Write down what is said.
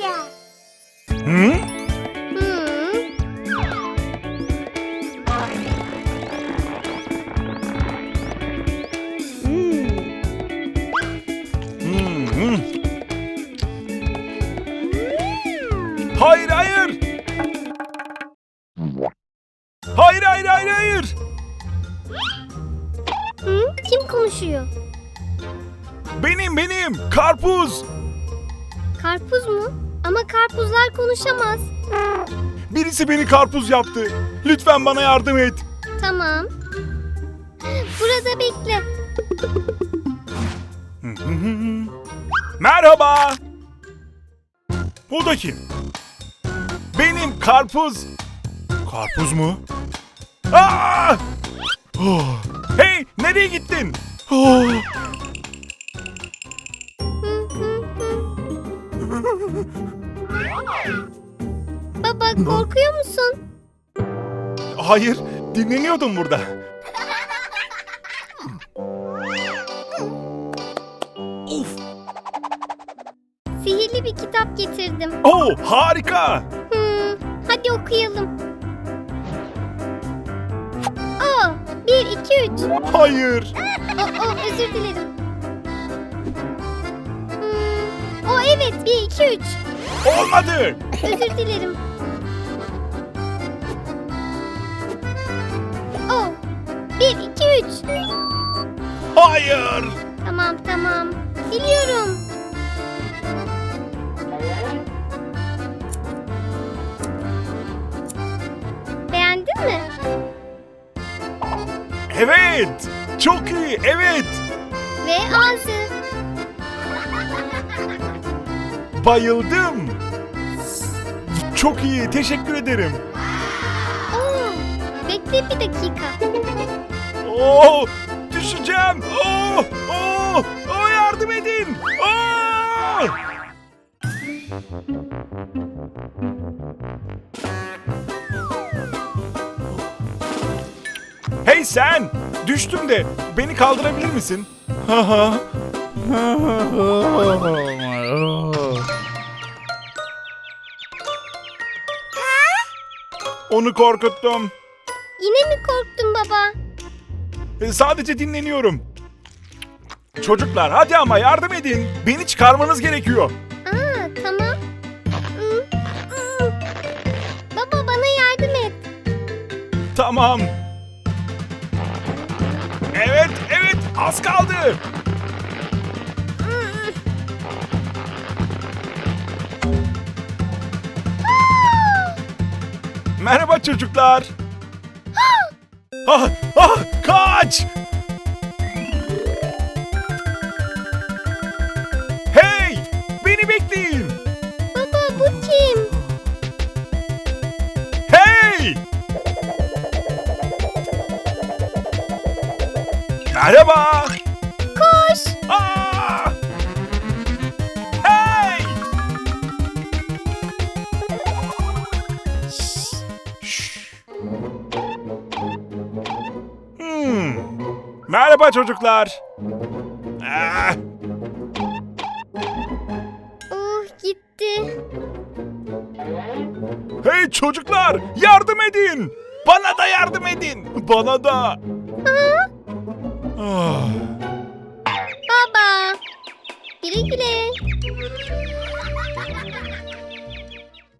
oynayacağız. Hı? Hmm. Hmm. Hayır hayır. Hayır hayır hayır hayır. Hı? Kim konuşuyor? Benim benim karpuz. Karpuz mu? Ama karpuzlar konuşamaz. Birisi beni karpuz yaptı. Lütfen bana yardım et. Tamam. Burada bekle. Merhaba. Bu da kim? Benim karpuz. Karpuz mu? Aa! Oh! Hey, nereye gittin? Oh! Baba korkuyor musun? Hayır, dinleniyordum burada. Of! Sihirli bir kitap getirdim. Oh, harika! Hmm, hadi okuyalım. O, bir, iki, üç. Hayır! O, o, özür dilerim. Hmm, o evet, bir, iki, üç. Olmadı! Özür dilerim. O, bir, iki, üç. Hayır! Tamam, tamam. Biliyorum. Beğendin mi? Evet! Çok iyi, evet! Ve ağzı. Bayıldım! Çok iyi, teşekkür ederim. Oo, bekle bir dakika. Oo, düşeceğim. Oo, oo, oo, yardım edin. Oo! Hey sen, düştüm de beni kaldırabilir misin? Ha ha. Onu korkuttum. Yine mi korktun baba? E, Sadece dinleniyorum. Çocuklar hadi ama yardım edin. Beni çıkarmanız gerekiyor. Aa, tamam. Hmm, hmm. Baba bana yardım et. Tamam. Evet, evet. Az kaldı. Merhaba çocuklar. ah, ah, kaç! Hey! Beni bekleyin. Baba bu kim? Hey! Merhaba. Merhaba çocuklar. Ah, Oh gitti. hey çocuklar, yardım edin. Bana da yardım edin. Bana da. Ah. Baba. Güle güle.